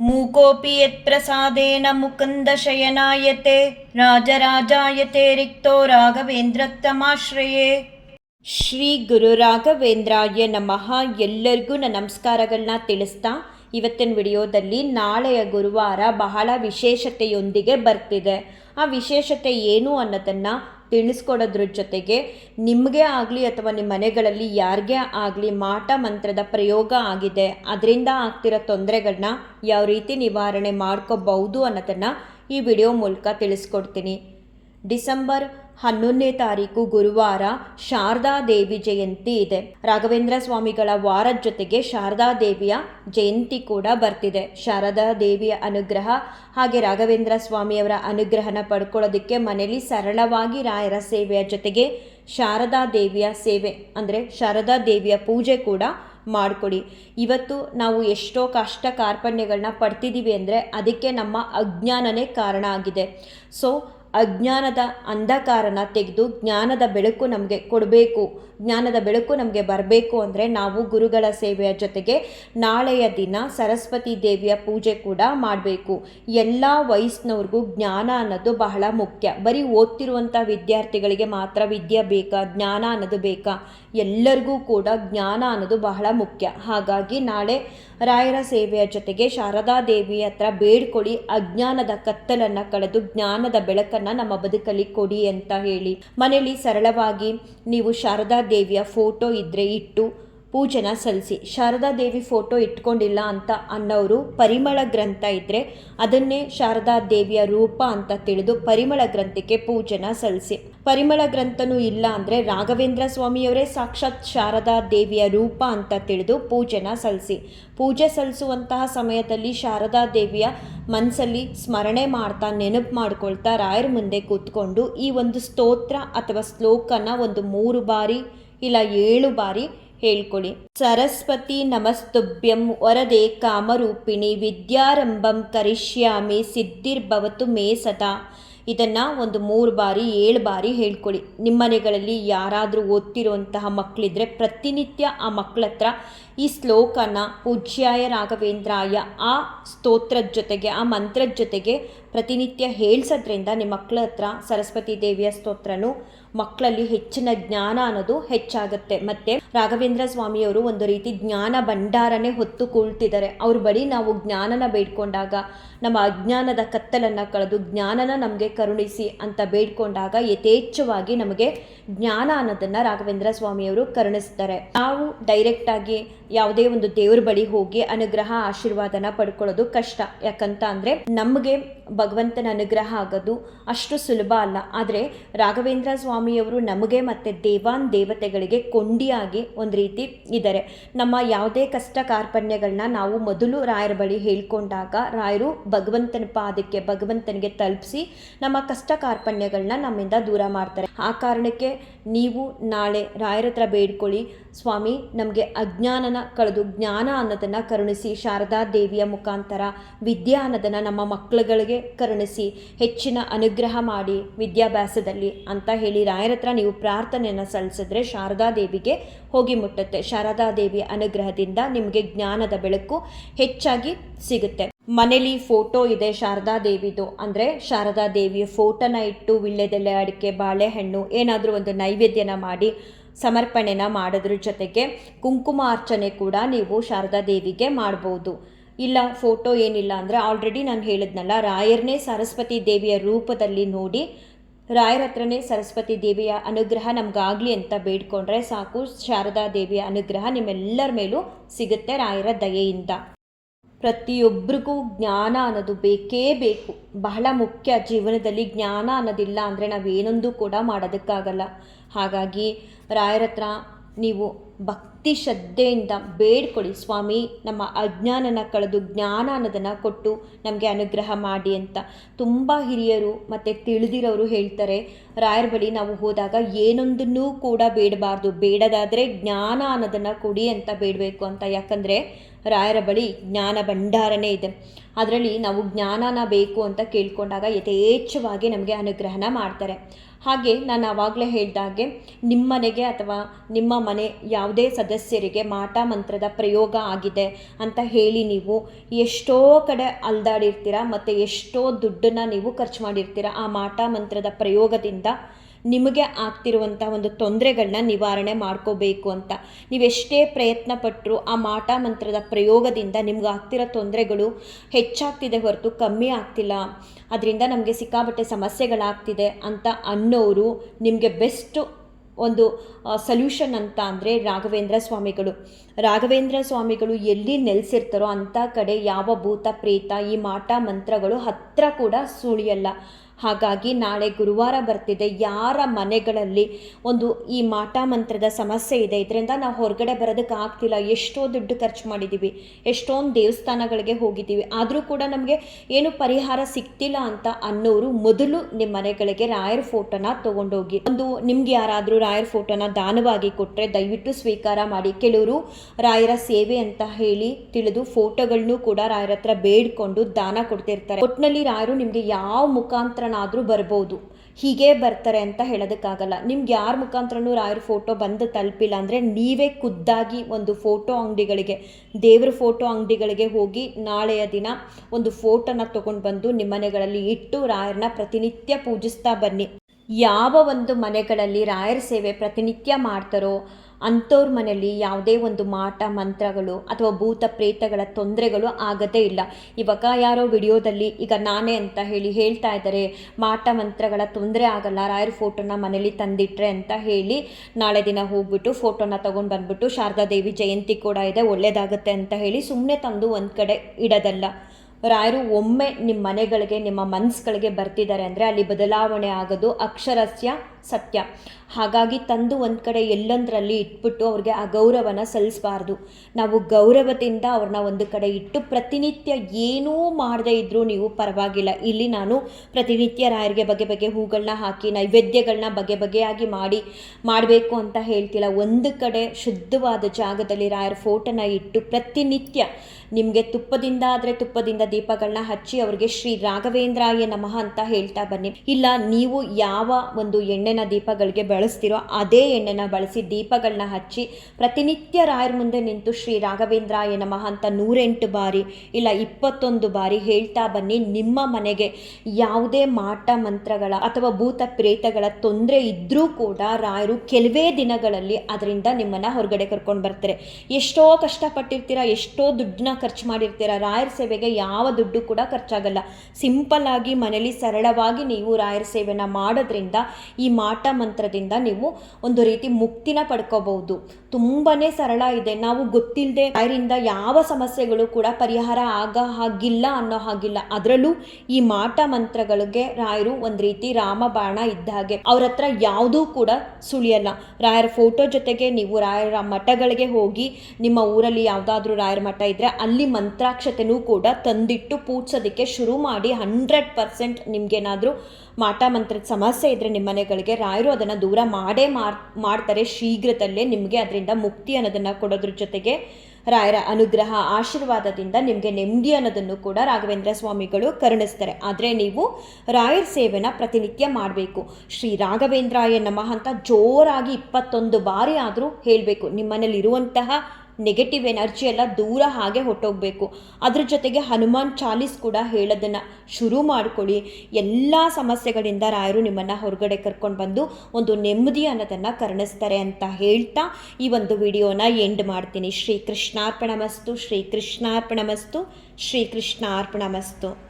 ಮೂಕೋಪಿ ಯತ್ಪ್ರಸಾದೇನ ಮುಕುಂದಶಯನಾಯತೆ ರಾಜರಾಜಾಯತೆ ರಿಕ್ತೋ ರಾಘವೇಂದ್ರತ್ತಮಾಶ್ರಯೇ. ಶ್ರೀ ಗುರು ರಾಘವೇಂದ್ರಾಯ ನಮಃ. ಎಲ್ಲರಿಗೂ ನನ್ನ ನಮಸ್ಕಾರಗಳನ್ನ ತಿಳಿಸ್ತಾ ಇವತ್ತಿನ ವಿಡಿಯೋದಲ್ಲಿ ನಾಳೆಯ ಗುರುವಾರ ಬಹಳ ವಿಶೇಷತೆಯೊಂದಿಗೆ ಬರ್ತಿದೆ. ಆ ವಿಶೇಷತೆ ಏನು ಅನ್ನೋದನ್ನು ತಿಳಿಸ್ಕೊಡೋದ್ರ ಜೊತೆಗೆ ನಿಮಗೆ ಆಗಲಿ ಅಥವಾ ನಿಮ್ಮ ಮನೆಗಳಲ್ಲಿ ಯಾರಿಗೆ ಆಗಲಿ ಮಾಟ ಮಂತ್ರದ ಪ್ರಯೋಗ ಆಗಿದೆ. ಅದರಿಂದ ಆಗ್ತಿರೋ ತೊಂದರೆಗಳನ್ನ ಯಾವ ರೀತಿ ನಿವಾರಣೆ ಮಾಡ್ಕೋಬಹುದು ಅನ್ನೋದನ್ನು ಈ ವಿಡಿಯೋ ಮೂಲಕ ತಿಳಿಸ್ಕೊಡ್ತೀನಿ. ಡಿಸೆಂಬರ್ ಹನ್ನೊಂದನೇ ತಾರೀಕು ಗುರುವಾರ ಶಾರದಾ ದೇವಿ ಜಯಂತಿ ಇದೆ. ರಾಘವೇಂದ್ರ ಸ್ವಾಮಿಗಳ ವಾರದ ಜೊತೆಗೆ ಶಾರದಾ ದೇವಿಯ ಜಯಂತಿ ಕೂಡ ಬರ್ತಿದೆ. ಶಾರದಾ ದೇವಿಯ ಅನುಗ್ರಹ ಹಾಗೆ ರಾಘವೇಂದ್ರ ಸ್ವಾಮಿಯವರ ಅನುಗ್ರಹನ ಪಡ್ಕೊಳ್ಳೋದಕ್ಕೆ ಮನೆಯಲ್ಲಿ ಸರಳವಾಗಿ ರಾಯರ ಸೇವೆಯ ಜೊತೆಗೆ ಶಾರದಾ ದೇವಿಯ ಸೇವೆ, ಅಂದರೆ ಶಾರದಾ ದೇವಿಯ ಪೂಜೆ ಕೂಡ ಮಾಡಿಕೊಡಿ. ಇವತ್ತು ನಾವು ಎಷ್ಟೋ ಕಷ್ಟ ಕಾರ್ಪಣ್ಯಗಳನ್ನ ಪಡ್ತಿದ್ದೀವಿ ಅಂದರೆ ಅದಕ್ಕೆ ನಮ್ಮ ಅಜ್ಞಾನನೇ ಕಾರಣ ಆಗಿದೆ. ಸೊ ಅಜ್ಞಾನದ ಅಂಧಕಾರನ ತೆಗೆದು ಜ್ಞಾನದ ಬೆಳಕು ನಮಗೆ ಕೊಡಬೇಕು. ಜ್ಞಾನದ ಬೆಳಕು ನಮಗೆ ಬರಬೇಕು ಅಂದರೆ ನಾವು ಗುರುಗಳ ಸೇವೆಯ ಜೊತೆಗೆ ನಾಳೆಯ ದಿನ ಸರಸ್ವತಿ ದೇವಿಯ ಪೂಜೆ ಕೂಡ ಮಾಡಬೇಕು. ಎಲ್ಲ ವಯಸ್ಸಿನವ್ರಿಗೂ ಜ್ಞಾನ ಅನ್ನೋದು ಬಹಳ ಮುಖ್ಯ. ಬರೀ ಓದ್ತಿರುವಂಥ ವಿದ್ಯಾರ್ಥಿಗಳಿಗೆ ಮಾತ್ರ ವಿದ್ಯೆ ಬೇಕಾ, ಜ್ಞಾನ ಅನ್ನೋದು ಬೇಕಾ? ಎಲ್ಲರಿಗೂ ಕೂಡ ಜ್ಞಾನ ಅನ್ನೋದು ಬಹಳ ಮುಖ್ಯ. ಹಾಗಾಗಿ ನಾಳೆ ರಾಯರ ಸೇವೆಯ ಜೊತೆಗೆ ಶಾರದಾ ದೇವಿ ಹತ್ರ ಬೇಡ್ಕೊಳ್ಳಿ. ಅಜ್ಞಾನದ ಕತ್ತಲನ್ನು ಕಳೆದು ಜ್ಞಾನದ ಬೆಳಕನ್ನು ನಮ್ಮ ಬದುಕಲ್ಲಿ ಕೊಡಿ ಅಂತ ಹೇಳಿ ಮನೆಯಲ್ಲಿ ಸರಳವಾಗಿ ನೀವು ಶಾರದಾ ದೇವಿಯ ಫೋಟೋ ಇದ್ದರೆ ಇಟ್ಟು ಪೂಜೆನ ಸಲ್ಲಿಸಿ. ಶಾರದಾ ದೇವಿ ಫೋಟೋ ಇಟ್ಕೊಂಡಿಲ್ಲ ಅಂತ ಅನ್ನೋರು ಪರಿಮಳ ಗ್ರಂಥ ಇದ್ದರೆ ಅದನ್ನೇ ಶಾರದಾ ದೇವಿಯ ರೂಪ ಅಂತ ತಿಳಿದು ಪರಿಮಳ ಗ್ರಂಥಕ್ಕೆ ಪೂಜೆನ ಸಲ್ಲಿಸಿ. ಪರಿಮಳ ಗ್ರಂಥನೂ ಇಲ್ಲ ಅಂದರೆ ರಾಘವೇಂದ್ರ ಸ್ವಾಮಿಯವರೇ ಸಾಕ್ಷಾತ್ ಶಾರದಾ ದೇವಿಯ ರೂಪ ಅಂತ ತಿಳಿದು ಪೂಜೆನ ಸಲ್ಲಿಸಿ. ಪೂಜೆ ಸಲ್ಲಿಸುವಂತಹ ಸಮಯದಲ್ಲಿ ಶಾರದಾ ದೇವಿಯ ಮನಸ್ಸಲ್ಲಿ ಸ್ಮರಣೆ ಮಾಡ್ತಾ, ನೆನಪು ಮಾಡ್ಕೊಳ್ತಾ ರಾಯರ ಮುಂದೆ ಕೂತ್ಕೊಂಡು ಈ ಒಂದು ಸ್ತೋತ್ರ ಅಥವಾ ಶ್ಲೋಕನ ಒಂದು ಮೂರು ಬಾರಿ ಇಲ್ಲ ಏಳು ಬಾರಿ ಹೇಳ್ಕೊಳ್ಳಿ ಸರಸ್ವತಿ ನಮಸ್ತುಭ್ಯಂ ವರದೆ ಕಾಮರೂಪಿಣಿ ವಿದ್ಯಾರಂಭಂ ಕರಿಷ್ಯಾಮಿ ಸಿದ್ಧಿರ್ಭವತು ಮೇ ಸದಾ. ಇದನ್ನು ಒಂದು ಮೂರು ಬಾರಿ, ಏಳು ಬಾರಿ ಹೇಳ್ಕೊಳ್ಳಿ ನಿಮ್ಮನೆಗಳಲ್ಲಿ ಯಾರಾದರೂ ಓದ್ತಿರುವಂತಹ ಮಕ್ಕಳಿದ್ರೆ ಪ್ರತಿನಿತ್ಯ ಆ ಮಕ್ಕಳ ಹತ್ರ ಈ ಶ್ಲೋಕನ ಪೂಜ್ಯಾಯ ರಾಘವೇಂದ್ರಾಯ ಆ ಸ್ತೋತ್ರದ ಜೊತೆಗೆ, ಆ ಮಂತ್ರದ ಜೊತೆಗೆ ಪ್ರತಿನಿತ್ಯ ಹೇಳಿಸೋದ್ರಿಂದ ನಿಮ್ಮ ಮಕ್ಕಳ ಹತ್ರ ಸರಸ್ವತಿ ದೇವಿಯ ಸ್ತೋತ್ರನು ಮಕ್ಕಳಲ್ಲಿ ಹೆಚ್ಚಿನ ಜ್ಞಾನ ಅನ್ನೋದು ಹೆಚ್ಚಾಗುತ್ತೆ. ಮತ್ತು ರಾಘವೇಂದ್ರ ಸ್ವಾಮಿಯವರು ಒಂದು ರೀತಿ ಜ್ಞಾನ ಭಂಡಾರನೇ ಹೊತ್ತು ಕೂಳ್ತಿದ್ದಾರೆ. ಅವ್ರ ಬಳಿ ನಾವು ಜ್ಞಾನನ ಬೇಡ್ಕೊಂಡಾಗ, ನಮ್ಮ ಅಜ್ಞಾನದ ಕತ್ತಲನ್ನು ಕಳೆದು ಜ್ಞಾನನ ನಮಗೆ ಕರುಣಿಸಿ ಅಂತ ಬೇಡ್ಕೊಂಡಾಗ ಯಥೇಚ್ಛವಾಗಿ ನಮಗೆ ಜ್ಞಾನ ಅನ್ನೋದನ್ನು ರಾಘವೇಂದ್ರ ಸ್ವಾಮಿಯವರು ಕರುಣಿಸ್ತಾರೆ. ನಾವು ಡೈರೆಕ್ಟಾಗಿ ಯಾವುದೇ ಒಂದು ದೇವ್ರ ಬಳಿ ಹೋಗಿ ಅನುಗ್ರಹ, ಆಶೀರ್ವಾದನ ಪಡ್ಕೊಳ್ಳೋದು ಕಷ್ಟ. ಯಾಕಂತ ಅಂದರೆ ನಮಗೆ ಭಗವಂತನ ಅನುಗ್ರಹ ಆಗೋದು ಅಷ್ಟು ಸುಲಭ ಅಲ್ಲ. ಆದರೆ ರಾಘವೇಂದ್ರ ಸ್ವಾಮಿಯವರು ನಮಗೆ ಮತ್ತು ದೇವಾನ್ ದೇವತೆಗಳಿಗೆ ಕೊಂಡಿಯಾಗಿ ಒಂದು ರೀತಿ ಇದ್ದಾರೆ. ನಮ್ಮ ಯಾವುದೇ ಕಷ್ಟ ಕಾರ್ಪಣ್ಯಗಳನ್ನ ನಾವು ಮೊದಲು ರಾಯರ ಬಳಿ ಹೇಳ್ಕೊಂಡಾಗ ರಾಯರು ಭಗವಂತನ ಪಾದಕ್ಕೆ ಭಗವಂತನಿಗೆ ತಲುಪಿಸಿ ನಮ್ಮ ಕಷ್ಟ ಕಾರ್ಪಣ್ಯಗಳನ್ನ ನಮ್ಮಿಂದ ದೂರ ಮಾಡ್ತಾರೆ. ಆ ಕಾರಣಕ್ಕೆ ನೀವು ನಾಳೆ ರಾಯರ ಹತ್ರ ಬೇಡ್ಕೊಳ್ಳಿ. ಸ್ವಾಮಿ, ನಮಗೆ ಅಜ್ಞಾನನ ಕಳೆದು ಜ್ಞಾನ ಅನ್ನೋದನ್ನು ಕರುಣಿಸಿ ಶಾರದಾ ದೇವಿಯ ಮುಖಾಂತರ ವಿದ್ಯಾ ಅನ್ನೋದನ್ನು ನಮ್ಮ ಮಕ್ಕಳುಗಳಿಗೆ ಕರುಣಿಸಿ ಹೆಚ್ಚಿನ ಅನುಗ್ರಹ ಮಾಡಿ ವಿದ್ಯಾಭ್ಯಾಸದಲ್ಲಿ ಅಂತ ಹೇಳಿ ರಾಯರ ಹತ್ರ ನೀವು ಪ್ರಾರ್ಥನೆಯನ್ನು ಸಲ್ಲಿಸಿದ್ರೆ ಶಾರದಾ ದೇವಿಗೆ ಹೋಗಿ ಮುಟ್ಟುತ್ತೆ. ಶಾರದಾ ದೇವಿಯ ಅನುಗ್ರಹದಿಂದ ನಿಮಗೆ ಜ್ಞಾನದ ಬೆಳಕು ಹೆಚ್ಚಾಗಿ ಸಿಗುತ್ತೆ. ಮನೇಲಿ ಫೋಟೋ ಇದೆ ಶಾರದಾ ದೇವಿದು. ಅಂದರೆ ಶಾರದಾ ದೇವಿಯ ಫೋಟೋನ ಇಟ್ಟು, ವಿಳ್ಳೆದೆಲೆ, ಅಡಿಕೆ, ಬಾಳೆಹಣ್ಣು ಏನಾದರೂ ಒಂದು ನೈವೇದ್ಯನ ಮಾಡಿ ಸಮರ್ಪಣೆನ ಮಾಡೋದ್ರ ಜೊತೆಗೆ ಕುಂಕುಮ ಅರ್ಚನೆ ಕೂಡ ನೀವು ಶಾರದಾ ದೇವಿಗೆ ಮಾಡ್ಬೋದು. ಇಲ್ಲ ಫೋಟೋ ಏನಿಲ್ಲ ಅಂದರೆ ಆಲ್ರೆಡಿ ನಾನು ಹೇಳಿದ್ನಲ್ಲ ರಾಯರನ್ನೇ ಸರಸ್ವತಿ ದೇವಿಯ ರೂಪದಲ್ಲಿ ನೋಡಿ, ರಾಯರ ಹತ್ರನೇ ಸರಸ್ವತಿ ದೇವಿಯ ಅನುಗ್ರಹ ನಮಗಾಗಲಿ ಅಂತ ಬೇಡ್ಕೊಂಡ್ರೆ ಸಾಕು, ಶಾರದಾ ದೇವಿಯ ಅನುಗ್ರಹ ನಿಮ್ಮೆಲ್ಲರ ಮೇಲೂ ಸಿಗುತ್ತೆ ರಾಯರ ದಯೆಯಿಂದ. ಪ್ರತಿಯೊಬ್ಬರಿಗೂ ಜ್ಞಾನ ಅನ್ನೋದು ಬೇಕೇ ಬೇಕು. ಬಹಳ ಮುಖ್ಯ ಜೀವನದಲ್ಲಿ ಜ್ಞಾನ ಅನ್ನೋದಿಲ್ಲ ಅಂದರೆ ನಾವೇನೊಂದು ಕೂಡ ಮಾಡೋದಕ್ಕಾಗಲ್ಲ. ಹಾಗಾಗಿ ರಾಯರ ಹತ್ರ ನೀವು ಭಕ್ತಿ ಶ್ರದ್ಧೆಯಿಂದ ಬೇಡ್ಕೊಳ್ಳಿ ಸ್ವಾಮಿ, ನಮ್ಮ ಅಜ್ಞಾನನ ಕಳೆದು ಜ್ಞಾನ ಅನ್ನೋದನ್ನು ಕೊಟ್ಟು ನಮಗೆ ಅನುಗ್ರಹ ಮಾಡಿ ಅಂತ. ತುಂಬ ಹಿರಿಯರು ಮತ್ತು ತಿಳಿದಿರೋರು ಹೇಳ್ತಾರೆ, ರಾಯರ ಬಳಿ ನಾವು ಹೋದಾಗ ಏನೊಂದನ್ನೂ ಕೂಡ ಬೇಡಬಾರ್ದು. ಬೇಡದಾದರೆ ಜ್ಞಾನ ಅನ್ನೋದನ್ನು ಕೊಡಿ ಅಂತ ಬೇಡಬೇಕು ಅಂತ. ಯಾಕಂದರೆ ರಾಯರ ಬಳಿ ಜ್ಞಾನ ಭಂಡಾರನೇ ಇದೆ. ಅದರಲ್ಲಿ ನಾವು ಜ್ಞಾನನ ಬೇಕು ಅಂತ ಕೇಳ್ಕೊಂಡಾಗ ಯಥೇಚ್ಛವಾಗಿ ನಮಗೆ ಅನುಗ್ರಹನ ಮಾಡ್ತಾರೆ. ಹಾಗೆ ನಾನು ಆವಾಗಲೇ ಹೇಳಿದಾಗೆ ನಿಮ್ಮನೆಗೆ ಅಥವಾ ನಿಮ್ಮ ಮನೆ ಯಾವುದೇ ಸದಸ್ಯರಿಗೆ ಮಾಟ ಮಂತ್ರದ ಪ್ರಯೋಗ ಆಗಿದೆ ಅಂತ ಹೇಳಿ ನೀವು ಎಷ್ಟೋ ಕಡೆ ಅಲ್ದಾಡಿರ್ತೀರ ಮತ್ತು ಎಷ್ಟೋ ದುಡ್ಡನ್ನು ನೀವು ಖರ್ಚು ಮಾಡಿರ್ತೀರ ಆ ಮಾಟ ಮಂತ್ರದ ಪ್ರಯೋಗದಿಂದ ನಿಮಗೆ ಆಗ್ತಿರುವಂಥ ಒಂದು ತೊಂದರೆಗಳನ್ನ ನಿವಾರಣೆ ಮಾಡ್ಕೋಬೇಕು ಅಂತ. ನೀವೆಷ್ಟೇ ಪ್ರಯತ್ನ ಪಟ್ಟರು ಆ ಮಾಟ ಮಂತ್ರದ ಪ್ರಯೋಗದಿಂದ ನಿಮ್ಗೆ ಆಗ್ತಿರೋ ತೊಂದರೆಗಳು ಹೆಚ್ಚಾಗ್ತಿದೆ ಹೊರತು ಕಮ್ಮಿ ಆಗ್ತಿಲ್ಲ. ಅದರಿಂದ ನಮಗೆ ಸಿಕ್ಕಾಬಟ್ಟೆ ಸಮಸ್ಯೆಗಳಾಗ್ತಿದೆ ಅಂತ ಅನ್ನೋರು ನಿಮಗೆ ಬೆಸ್ಟು ಒಂದು ಸಲ್ಯೂಷನ್ ಅಂತ ಅಂದರೆ ರಾಘವೇಂದ್ರ ಸ್ವಾಮಿಗಳು. ರಾಘವೇಂದ್ರ ಸ್ವಾಮಿಗಳು ಎಲ್ಲಿ ನೆಲೆಸಿರ್ತಾರೋ ಅಂಥ ಕಡೆ ಯಾವ ಭೂತ ಪ್ರೇತ ಈ ಮಾಟ ಮಂತ್ರಗಳು ಹತ್ತಿರ ಕೂಡ ಸುಳಿಯಲ್ಲ. ಹಾಗಾಗಿ ನಾಳೆ ಗುರುವಾರ ಬರ್ತಿದೆ. ಯಾರ ಮನೆಗಳಲ್ಲಿ ಒಂದು ಈ ಮಾಟ ಮಂತ್ರದ ಸಮಸ್ಯೆ ಇದೆ, ಇದರಿಂದ ನಾವು ಹೊರಗಡೆ ಬರೋದಕ್ಕೆ ಆಗ್ತಿಲ್ಲ. ಎಷ್ಟೋ ದುಡ್ಡು ಖರ್ಚು ಮಾಡಿದ್ದೀವಿ ಎಷ್ಟೊಂದು ದೇವಸ್ಥಾನಗಳಿಗೆ ಹೋಗಿದ್ದೀವಿ ಆದರೂ ಕೂಡ ನಮಗೆ ಏನು ಪರಿಹಾರ ಸಿಗ್ತಿಲ್ಲ ಅಂತ ಅನ್ನೋರು ಮೊದಲು ನಿಮ್ಮ ಮನೆಗಳಿಗೆ ರಾಯರ್ ಫೋಟೋನ ತೊಗೊಂಡೋಗಿ, ಒಂದು ನಿಮ್ಗೆ ಯಾರಾದರೂ ರಾಯರ್ ಫೋಟೋನ ದಾನವಾಗಿ ಕೊಟ್ಟರೆ ದಯವಿಟ್ಟು ಸ್ವೀಕಾರ ಮಾಡಿ. ಕೆಲವರು ರಾಯರ ಸೇವೆ ಅಂತ ಹೇಳಿ ತಿಳಿದು ಫೋಟೋಗಳನ್ನು ಕೂಡ ರಾಯರ ಹತ್ರ ಬೇಡ್ಕೊಂಡು ದಾನ ಕೊಡ್ತಿರ್ತಾರೆ. ಒಟ್ಟಿನಲ್ಲಿ ರಾಯರು ನಿಮಗೆ ಯಾವ ಮುಖಾಂತರನಾದರೂ ಬರ್ಬೋದು. ಹೀಗೆ ಬರ್ತಾರೆ ಅಂತ ಹೇಳೋದಕ್ಕಾಗಲ್ಲ. ನಿಮ್ಗೆ ಯಾರ ಮುಖಾಂತರನೂ ರಾಯರ ಫೋಟೋ ಬಂದು ತಲುಪಿಲ್ಲ ಅಂದರೆ ನೀವೇ ಖುದ್ದಾಗಿ ಒಂದು ಫೋಟೋ ಅಂಗಡಿಗಳಿಗೆ, ದೇವ್ರ ಫೋಟೋ ಅಂಗಡಿಗಳಿಗೆ ಹೋಗಿ ನಾಳೆಯ ದಿನ ಒಂದು ಫೋಟೋನ ತೊಗೊಂಡು ಬಂದು ನಿಮ್ಮ ಮನೆಗಳಲ್ಲಿ ಇಟ್ಟು ರಾಯರನ್ನ ಪ್ರತಿನಿತ್ಯ ಪೂಜಿಸ್ತಾ ಬನ್ನಿ. ಯಾವ ಒಂದು ಮನೆಗಳಲ್ಲಿ ರಾಯರ ಸೇವೆ ಪ್ರತಿನಿತ್ಯ ಮಾಡ್ತಾರೋ ಅಂಥವ್ರ ಮನೆಯಲ್ಲಿ ಯಾವುದೇ ಒಂದು ಮಾಟ, ಮಂತ್ರಗಳು ಅಥವಾ ಭೂತ ಪ್ರೇತಗಳ ತೊಂದರೆಗಳು ಆಗದೇ ಇಲ್ಲ. ಇವಾಗ ಯಾರೋ ವಿಡಿಯೋದಲ್ಲಿ ಈಗ ನಾನೇ ಅಂತ ಹೇಳಿ ಹೇಳ್ತಾ ಇದ್ದಾರೆ, ಮಾಟ, ಮಂತ್ರಗಳ ತೊಂದರೆ ಆಗಲ್ಲ, ರಾಯರ ಫೋಟೋನ ಮನೇಲಿ ತಂದಿಟ್ರೆ ಅಂತ ಹೇಳಿ ನಾಳೆ ದಿನ ಹೋಗ್ಬಿಟ್ಟು ಫೋಟೋನ ತೊಗೊಂಡು ಬಂದ್ಬಿಟ್ಟು ಶಾರದಾ ದೇವಿ ಜಯಂತಿ ಕೂಡ ಇದೆ ಒಳ್ಳೆಯದಾಗುತ್ತೆ ಅಂತ ಹೇಳಿ ಸುಮ್ಮನೆ ತಂದು ಒಂದು ಕಡೆ ಇಡೋದಲ್ಲ. ರಾಯರು ಒಮ್ಮೆ ನಿಮ್ಮ ಮನೆಗಳಿಗೆ, ನಿಮ್ಮ ಮನಸ್ಸುಗಳಿಗೆ ಬರ್ತಿದ್ದಾರೆ ಅಂದರೆ ಅಲ್ಲಿ ಬದಲಾವಣೆ ಆಗೋದು ಅಕ್ಷರಸ್ಯ ಸತ್ಯ. ಹಾಗಾಗಿ ತಂದು ಒಂದು ಕಡೆ ಎಲ್ಲೊಂದರಲ್ಲಿ ಇಟ್ಬಿಟ್ಟು ಅವ್ರಿಗೆ ಆ ಗೌರವನ ಸಲ್ಲಿಸಬಾರ್ದು. ನಾವು ಗೌರವದಿಂದ ಅವ್ರನ್ನ ಒಂದು ಕಡೆ ಇಟ್ಟು ಪ್ರತಿನಿತ್ಯ ಏನೂ ಮಾಡದೇ ಇದ್ದರೂ ನೀವು ಪರವಾಗಿಲ್ಲ. ಇಲ್ಲಿ ನಾನು ಪ್ರತಿನಿತ್ಯ ರಾಯರಿಗೆ ಬಗೆ ಬಗೆ ಹೂಗಳನ್ನ ಹಾಕಿ ನೈವೇದ್ಯಗಳನ್ನ ಬಗೆ ಬಗೆಯಾಗಿ ಮಾಡಿ, ಮಾಡಬೇಕು ಅಂತ ಹೇಳ್ತಿಲ್ಲ. ಒಂದು ಕಡೆ ಶುದ್ಧವಾದ ಜಾಗದಲ್ಲಿ ರಾಯರ ಫೋಟೋನ ಇಟ್ಟು ಪ್ರತಿನಿತ್ಯ ನಿಮಗೆ ತುಪ್ಪದಿಂದ ಆದರೆ ತುಪ್ಪದಿಂದ ದೀಪಗಳನ್ನ ಹಚ್ಚಿ ಅವರಿಗೆ ಶ್ರೀ ರಾಘವೇಂದ್ರಾಯ ನಮಃ ಅಂತ ಹೇಳ್ತಾ ಬನ್ನಿ. ಇಲ್ಲ, ನೀವು ಯಾವ ಒಂದು ಎಣ್ಣೆನ ದೀಪಗಳಿಗೆ ಬಳಸ್ತಿರೋ ಅದೇ ಎಣ್ಣೆನ ಬಳಸಿ ದೀಪಗಳನ್ನ ಹಚ್ಚಿ ಪ್ರತಿನಿತ್ಯ ರಾಯರ ಮುಂದೆ ನಿಂತು ಶ್ರೀ ರಾಘವೇಂದ್ರಾಯ ನಮಃ ಅಂತ ನೂರೆಂಟು ಬಾರಿ ಇಲ್ಲ ಇಪ್ಪತ್ತೊಂದು ಬಾರಿ ಹೇಳ್ತಾ ಬನ್ನಿ. ನಿಮ್ಮ ಮನೆಗೆ ಯಾವುದೇ ಮಾಟ ಮಂತ್ರಗಳ ಅಥವಾ ಭೂತ ಪ್ರೇತಗಳ ತೊಂದರೆ ಇದ್ದರೂ ಕೂಡ ರಾಯರು ಕೆಲವೇ ದಿನಗಳಲ್ಲಿ ಅದರಿಂದ ನಿಮ್ಮನ್ನು ಹೊರಗಡೆ ಕರ್ಕೊಂಡು ಬರ್ತಾರೆ. ಎಷ್ಟೋ ಕಷ್ಟಪಟ್ಟಿರ್ತೀರ, ಎಷ್ಟೋ ದುಡ್ಡನ್ನ ಖರ್ಚು ಮಾಡಿರ್ತೀರ, ರಾಯರ ಸೇವೆಗೆ ಯಾವ ದುಡ್ಡು ಕೂಡ ಖರ್ಚಾಗಲ್ಲ. ಸಿಂಪಲ್ ಆಗಿ ಮನೇಲಿ ಸರಳವಾಗಿ ನೀವು ರಾಯರ ಸೇವೆನ ಮಾಡೋದ್ರಿಂದ ಈ ಮಾಟ ಮಂತ್ರದಿಂದ ನೀವು ಒಂದು ರೀತಿ ಮುಕ್ತಿನ ಪಡ್ಕೋಬಹುದು. ತುಂಬಾ ಸರಳ ಇದೆ. ನಾವು ಗೊತ್ತಿಲ್ಲದೆ ರಾಯರಿಂದ ಯಾವ ಸಮಸ್ಯೆಗಳು ಕೂಡ ಪರಿಹಾರ ಆಗ ಹಾಗಿಲ್ಲ ಅನ್ನೋ ಹಾಗಿಲ್ಲ. ಅದರಲ್ಲೂ ಈ ಮಾಟ ಮಂತ್ರಗಳಿಗೆ ರಾಯರು ಒಂದು ರೀತಿ ರಾಮಬಾಣ ಇದ್ದ ಹಾಗೆ. ಅವ್ರ ಹತ್ರ ಯಾವುದೂ ಕೂಡ ಸುಳಿಯಲ್ಲ. ರಾಯರ ಫೋಟೋ ಜೊತೆಗೆ ನೀವು ರಾಯರ ಮಠಗಳಿಗೆ ಹೋಗಿ ನಿಮ್ಮ ಊರಲ್ಲಿ ಯಾವುದಾದ್ರೂ ರಾಯರ ಮಠ ಇದ್ರೆ ಅಲ್ಲಿ ಮಂತ್ರಾಕ್ಷತೆನೂ ಕೂಡ ತಂದಿಟ್ಟು ಪೂಜಿಸೋದಕ್ಕೆ ಶುರು ಮಾಡಿ ಹಂಡ್ರೆಡ್ ಪರ್ಸೆಂಟ್ ನಿಮ್ಗೇನಾದರೂ ಮಾಟ ಮಂತ್ರದ ಸಮಸ್ಯೆ ಇದ್ರೆ ನಿಮ್ಮ ಮನೆಗಳಿಗೆ ರಾಯರು ಅದನ್ನು ದೂರ ಮಾಡೇ ಮಾಡ್ ಮಾಡ್ತಾರೆ ಶೀಘ್ರದಲ್ಲೇ ನಿಮಗೆ ಅದರಿಂದ ಮುಕ್ತಿ ಅನ್ನೋದನ್ನು ಕೊಡೋದ್ರ ಜೊತೆಗೆ ರಾಯರ ಅನುಗ್ರಹ, ಆಶೀರ್ವಾದದಿಂದ ನಿಮಗೆ ನೆಮ್ಮದಿ ಅನ್ನೋದನ್ನು ಕೂಡ ರಾಘವೇಂದ್ರ ಸ್ವಾಮಿಗಳು ಕರುಣಿಸ್ತಾರೆ. ಆದರೆ ನೀವು ರಾಯರ ಸೇವೆನ ಪ್ರತಿನಿತ್ಯ ಮಾಡಬೇಕು. ಶ್ರೀ ರಾಘವೇಂದ್ರಾಯ ನಮಃ ಅಂತ ಜೋರಾಗಿ ಇಪ್ಪತ್ತೊಂದು ಬಾರಿ ಆದರೂ ಹೇಳಬೇಕು. ನಿಮ್ಮನೇಲಿ ಇರುವಂತಹ ನೆಗೆಟಿವ್ ಎನರ್ಜಿ ಎಲ್ಲ ದೂರ ಹಾಗೆ ಹೊಟ್ಟೋಗ್ಬೇಕು ಅದ್ರ ಜೊತೆಗೆ ಹನುಮಾನ್ ಚಾಲೀಸ್ ಕೂಡ ಹೇಳೋದನ್ನು ಶುರು ಮಾಡ್ಕೊಳ್ಳಿ. ಎಲ್ಲ ಸಮಸ್ಯೆಗಳಿಂದ ರಾಯರು ನಿಮ್ಮನ್ನು ಹೊರಗಡೆ ಕರ್ಕೊಂಡು ಬಂದು ಒಂದು ನೆಮ್ಮದಿ ಅನ್ನೋದನ್ನು ಕರ್ಣಿಸ್ತಾರೆ ಅಂತ ಹೇಳ್ತಾ ಈ ಒಂದು ವಿಡಿಯೋನ ಎಂಡ್ ಮಾಡ್ತೀನಿ. ಶ್ರೀ ಕೃಷ್ಣಾರ್ಪಣಮಸ್ತು ಶ್ರೀ ಕೃಷ್ಣಾರ್ಪಣಮಸ್ತು ಶ್ರೀ ಕೃಷ್ಣಾರ್ಪಣಮಸ್ತು